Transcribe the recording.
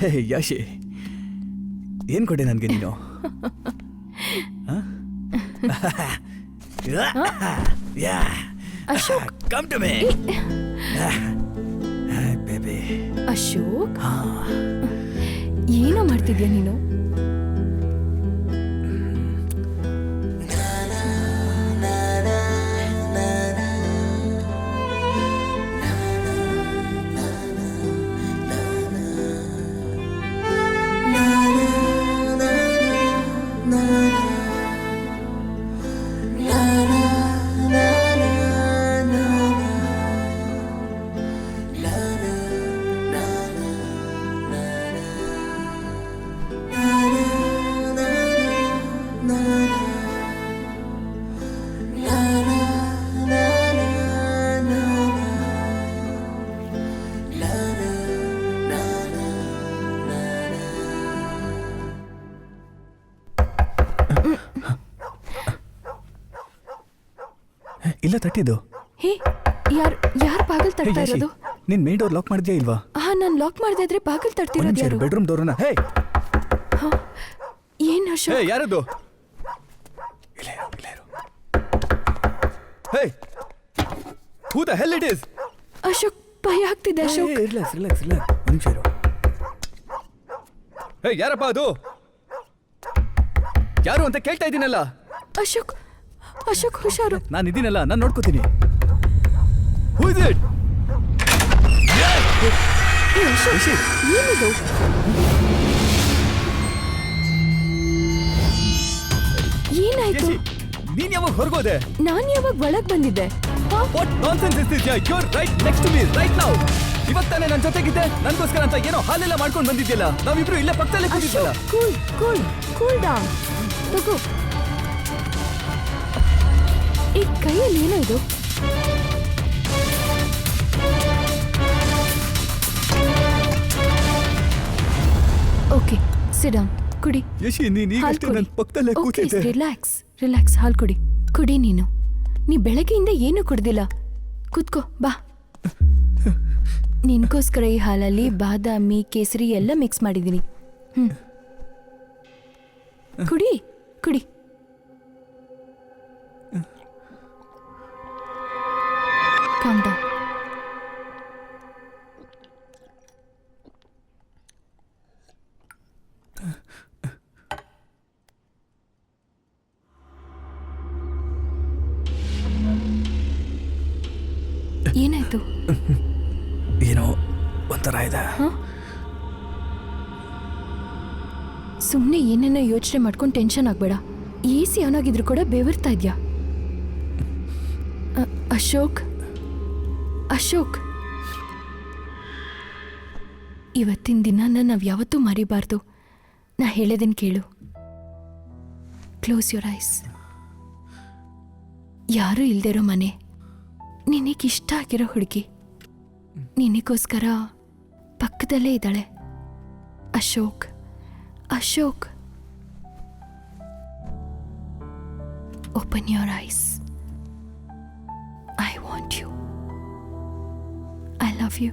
ಹೇ ಯಾಶಿ ಏನು ಕೊಟ್ಟೆ ನನಗೆ ನೀನು? Yeah. Ashok. Come to me baby Ashok? ಏನೋ ಮಾಡ್ತಿದ್ಯಾ ನೀನು? ಇಲ್ಲ ತಟ್ಟಿದ್ದು. ಹೇ ಯಾರ್ ಯಾರ್ ಬಾಗಿಲ್ ಹೇ ತಟ್ತಾ ಯಾಶಿ ಇರೋದು ನಿನ್ ಮೇನ್ ಡೋರ್ ಲಾಕ್ ಮಾಡಿದ್ಯಾ ಇಲ್ವಾ? ಹಾ ನಾನ್ ಲಾಕ್ ಮಾಡದೆ ಇದ್ರೆ ಬಾಗಿಲ್ ತಟ್ತಿರೋದು ಯಾರು? ಬೆಡ್ರೂಮ್ ಡೋರ್ನ ಹೇ! ಹಾ, ಏನ್ ಹೇ ಅಶೋಕ್ ಯಾರದು? ಇಲ್ಲ ಇರು, ಇಲ್ಲ ಇರು. Hey! Who the hell it is Ashok ಭಯ ಆಗ್ತಿದೆ ಅಶೋಕ್. ರಿಲ್ಯಾಕ್ಸ್ ರಿಲ್ಯಾಕ್ಸ್ ರಿಲ್ಯಾಕ್ಸ್ ಒಂದು ನಿಮಿಷ ಇರು. ಹೇ ಯಾರಪ್ಪ ಅದು? ಯಾರು ಅಂತ ಕೇಳ್ತಾ ಇದ್ದೀನಲ್ಲ? ಅಶೋಕ್ ಅಶೋಕ್ ಹುಷಾರು. ನಾನು ಇದೀನಲ್ಲ ನಾನು ನೋಡ್ಕೋತೀನಿ. ಏನಿದು? ಏನಾಯ್ತು? ನೀನ್ ಯಾವಾಗ ಹೊರಗೋದೆ? ನಾನು ಯಾವಾಗ ಒಳಗ್ ಬಂದಿದ್ದೆ? What nonsense is this you are right next to me right now ಇವತ್ತು ತಾನೇ ನನ್ನ ಜೊತೆಗಿದ್ದೆ ನನಗೋಸ್ಕರ ಅಂತ ಏನೋ ಹಾಲೆಲ್ಲ ಮಾಡ್ಕೊಂಡು ಬಂದಿದ್ಯಲ್ಲ. ನಾವಿಬ್ರು ಇಲ್ಲೇ ಪಕ್ಕದಲ್ಲೇ ಕೂತಿದ್ವಲ್ಲ. Ashok cool cool cool down ತಗೋ. ಈ ಕೈಯಲ್ಲಿ ಏನೋ ಇದು? ಓಕೆ ಸಿಡಾಮ್ ಕುಡಿ. ಯಶಿ ನೀನ್ ಹಾಲ್ ಈಗಷ್ಟೇ ಕುಡಿ. ನನ್ನ ಪಕ್ಕದಲ್ಲೇ ಕೂತಿದ್ದೆ. ರಿಲ್ಯಾಕ್ಸ್ ರಿಲ್ಯಾಕ್ಸ್ ಹಾಲ್ ಕುಡಿ. ಕುಡಿ ನೀನು. ನೀ ಬೆಳಗ್ಗೆಯಿಂದ ಏನು ಕುಡ್ದಿಲ್ಲ. ಕುತ್ಕೋ ಬಾ. ನಿನ್ಗೋಸ್ಕರ ಈ ಹಾಲಲ್ಲಿ ಬಾದಾಮಿ ಕೇಸರಿ ಎಲ್ಲ ಮಿಕ್ಸ್ ಮಾಡಿದ್ದೀನಿ. ಹ್ಮ್. ಕುಡಿ ಕುಡಿ. Calm down. ಏನಾಯ್ತು ಏನೋ ಒಂಥರ ಇದೆ. ಸುಮ್ಮನೆ ಏನೇನೋ ಯೋಚನೆ ಮಾಡ್ಕೊಂಡು ಟೆನ್ಷನ್ ಆಗಬೇಡ. ಎ ಸಿ ಆನ್ ಆಗಿದ್ರು ಕೂಡ ಬೆವರ್ತಾ ಇದ್ಯಾ? ಅಶೋಕ್? ಅಶೋಕ್. ಇವತ್ತಿನ ದಿನನ ನಾವು ಯಾವತ್ತೂ ಮರಿಬಾರ್ದು. ನಾ ಹೇಳೋದನ್ನ ಕೇಳು. ಕ್ಲೋಸ್ ಯುವರ್ ಐಸ್ ಯಾರೂ ಇಲ್ದಿರೋ ಮನೆ. ನಿನಗೆ ಇಷ್ಟ ಆಗಿರೋ ಹುಡುಗಿ. ನಿನಗೋಸ್ಕರ ಪಕ್ಕದಲ್ಲೇ ಇದ್ದಾಳೆ. Ashok. Ashok. Open your eyes I want you I love you